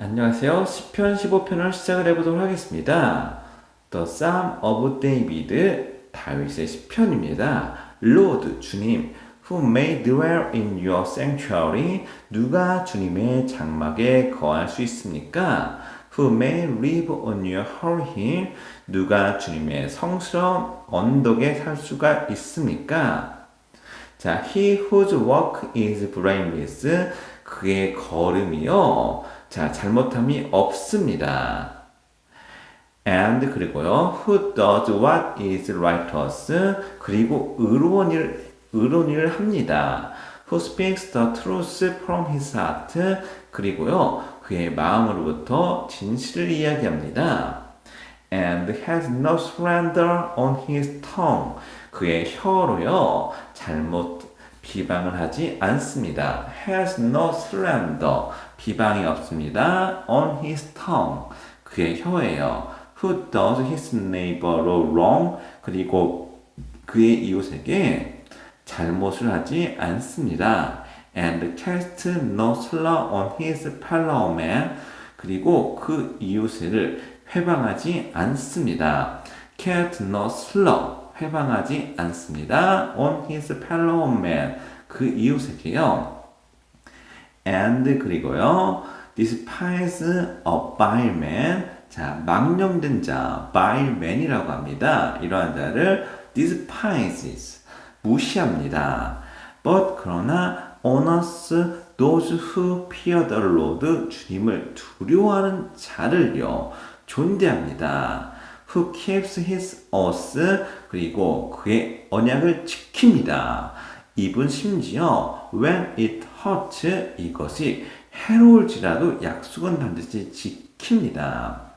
안녕하세요. 10편 15편을 시작을 해보도록 하겠습니다. The Psalm of David, 다윗의 시편입니다. Lord, 주님, who may dwell in your sanctuary, 누가 주님의 장막에 거할 수 있습니까? Who may live on your holy hill, 누가 주님의 성스러운 언덕에 살 수가 있습니까? 자, he whose walk is blameless, 그의 걸음이요. 자, 잘못함이 없습니다. and 그리고요, who does what is righteous, 그리고 의로운 일, 의로운 합니다. who speaks the truth from his heart, 그리고요, 그의 마음으로부터 진실을 이야기합니다. and has no slander on his tongue. 그의 혀로요, 잘못 비방을 하지 않습니다. has no slander. 비방이 없습니다. on his tongue. 그의 혀예요. who does his neighbor wrong. 그리고 그의 이웃에게 잘못을 하지 않습니다. and cast no slur on his fellow man. 그리고 그 이웃을 회방하지 않습니다. cast no slur. 회방하지 않습니다. on his fellow man. 그 이웃에게요. and 그리고요. despise a vile man. 자, 망령된 자, vile man이라고 합니다. 이러한 자를 despises. 무시합니다. but 그러나 honors those who fear the Lord. 주님을 두려워하는 자를요. 존대합니다. Who keeps his oath 그리고 그의 언약을 지킵니다. 이분 심지어 when it hurts 이것이 해로울지라도 약속은 반드시 지킵니다.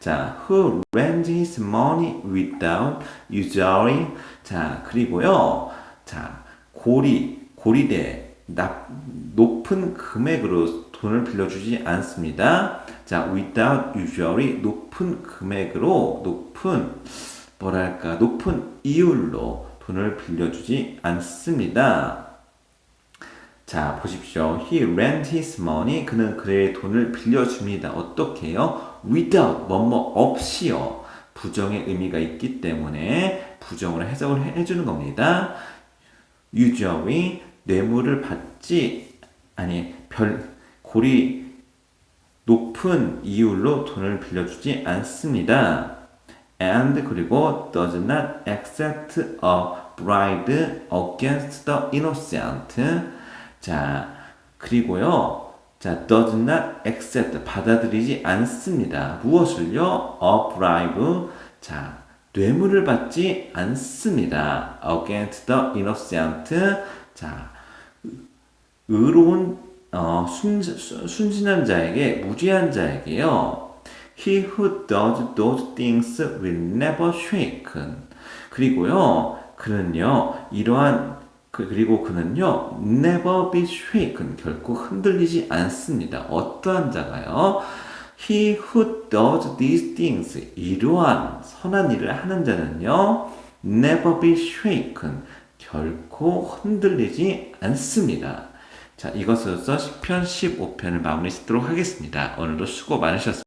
자, who lends his money without usury. 자, 그리고요. 자, 고리, 고리대, 납, 높은 금액으로 돈을 빌려주지 않습니다. 자, without usury, 높은 금액으로, 높은, 뭐랄까, 높은 이율로 돈을 빌려주지 않습니다. 자, 보십시오. He lent his money. 그는 그의 돈을 빌려줍니다. 어떻게요? without, 뭐뭐 없이요. 부정의 의미가 있기 때문에 부정으로 해석을 해주는 겁니다. usually, 뇌물을 받지, 아니, 별, 고리, 높은 이율로 돈을 빌려주지 않습니다. and 그리고 does not accept a bribe against the innocent. 자, 그리고요. 자, does not accept 받아들이지 않습니다. 무엇을요? a bribe. 자, 뇌물을 받지 않습니다. against the innocent. 자, 의로운 어, 순, 순진한 자에게 무죄한 자에게요. He who does those things will never shaken. 그리고요, 그는요, 이러한, 그- 그리고 그는요, never be shaken. 결코 흔들리지 않습니다. 어떠한 자가요? He who does these things. 이러한 선한 일을 하는 자는요, never be shaken. 결코 흔들리지 않습니다. 자, 이것으로서 10편 15편을 마무리 짓도록 하겠습니다. 오늘도 수고 많으셨습니다.